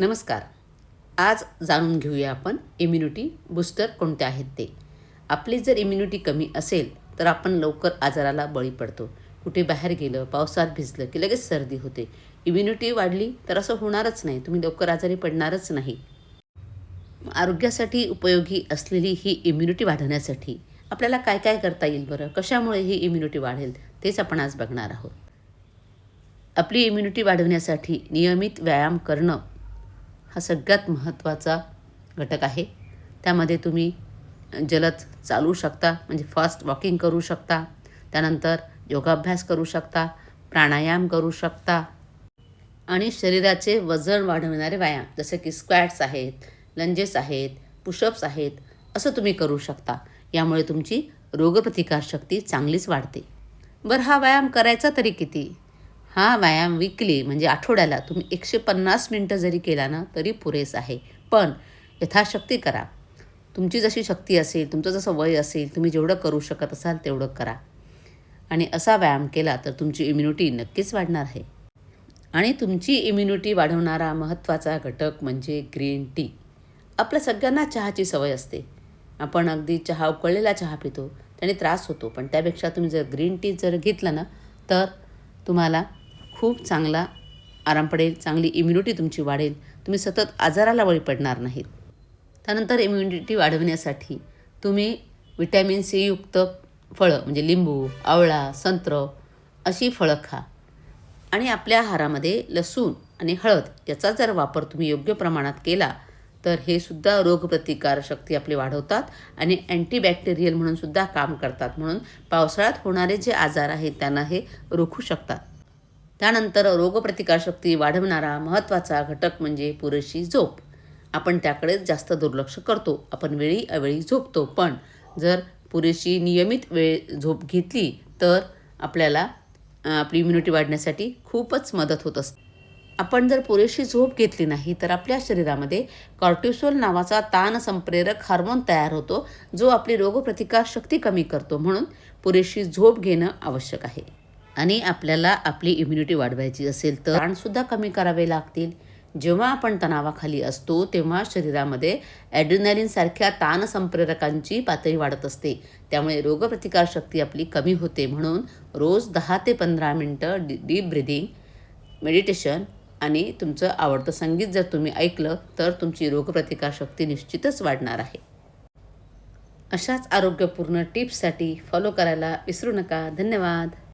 नमस्कार. आज जाणून घेऊया आपण इम्युनिटी बूस्टर कोणते आहेत ते. आपली जर इम्युनिटी कमी असेल तर आपण लवकर आजाराला बळी पडतो. कुठे बाहेर गेलं पावसात भिजलं की लगेच सर्दी होते. इम्युनिटी वाढली तर असं होणारच नाही. तुम्ही लवकर आजारी पडणारच नाही. आरोग्यासाठी उपयोगी असलेली ही इम्युनिटी वाढवण्यासाठी आपल्याला काय काय करता येईल बरं? कशामुळे ही इम्युनिटी वाढेल? तेच आपण आज बघणार आहोत. आपली इम्युनिटी वाढवण्यासाठी नियमित व्यायाम करणं हा सगळ्यात महत्त्वाचा घटक आहे. त्यामध्ये तुम्ही जलद चालू शकता म्हणजे फास्ट वॉकिंग करू शकता त्यानंतर योगाभ्यास करू शकता प्राणायाम करू शकता आणि शरीराचे वजन वाढवणारे व्यायाम जसे की स्क्वॅट्स आहेत लंजेस आहेत पुशअप्स आहेत असं तुम्ही करू शकता. यामुळे तुमची रोगप्रतिकारशक्ती चांगलीच वाढते. बरं हा व्यायाम करायचा तरी किती? हा व्यायाम विकली म्हणजे आठवड्याला तुम्ही एकशे पन्नास मिनटं जरी केला ना तरी पुरेस आहे. पण यथाशक्ती करा. तुमची जशी शक्ती असेल तुमचं जसं वय असेल तुम्ही जेवढं करू शकत असाल तेवढं करा. आणि असा व्यायाम केला तर तुमची इम्युनिटी नक्कीच वाढणार आहे. आणि तुमची इम्युनिटी वाढवणारा महत्त्वाचा घटक म्हणजे ग्रीन टी आपल्या सगळ्यांना चहाची सवय असते. आपण अगदी चहा उकळलेला चहा पितो त्याने त्रास होतो. पण त्यापेक्षा तुम्ही जर ग्रीन टी जर घेतलं ना तर तुम्हाला खूप चांगला आराम पडेल चांगली इम्युनिटी तुमची वाढेल. तुम्ही सतत आजाराला बळी पडणार नाहीत. त्यानंतर इम्युनिटी वाढवण्यासाठी तुम्ही विटॅमिन सी युक्त फळं म्हणजे लिंबू आवळा संत्र अशी फळं खा. आणि आपल्या आहारामध्ये लसूण आणि हळद याचा जर वापर तुम्ही योग्य प्रमाणात केला तर हे सुद्धा रोगप्रतिकारशक्ती आपली वाढवतात आणि अँटीबॅक्टेरियल म्हणून सुद्धा काम करतात. म्हणून पावसाळ्यात होणारे जे आजार आहेत त्यांना हे रोखू शकतात. त्यानंतर रोगप्रतिकारशक्ती वाढवणारा महत्त्वाचा घटक म्हणजे पुरेशी झोप. आपण त्याकडेच जास्त दुर्लक्ष करतो. आपण वेळी अवेळी झोपतो. पण जर पुरेशी नियमित वेळ झोप घेतली तर आपल्याला आपली इम्युनिटी वाढण्यासाठी खूपच मदत होत असते. आपण जर पुरेशी झोप घेतली नाही तर आपल्या शरीरामध्ये कॉर्टिसोल नावाचा ताण संप्रेरक हार्मोन तयार होतो जो आपली रोगप्रतिकारशक्ती कमी करतो. म्हणून पुरेशी झोप घेणं आवश्यक आहे. आणि आपल्याला आपली इम्युनिटी वाढवायची असेल तर ताणसुद्धा कमी करावे लागतील. जेव्हा आपण तणावाखाली असतो तेव्हा शरीरामध्ये ॲड्रिनॅलिनसारख्या ताणसंप्रेरकांची पातळी वाढत असते. त्यामुळे रोगप्रतिकारशक्ती आपली कमी होते. म्हणून रोज दहा ते पंधरा मिनटं डी डीप ब्रिदिंग मेडिटेशन आणि तुमचं आवडतं संगीत जर तुम्ही ऐकलं तर तुमची रोगप्रतिकारशक्ती निश्चितच वाढणार आहे. अशाच आरोग्यपूर्ण टिप्ससाठी फॉलो करायला विसरू नका. धन्यवाद.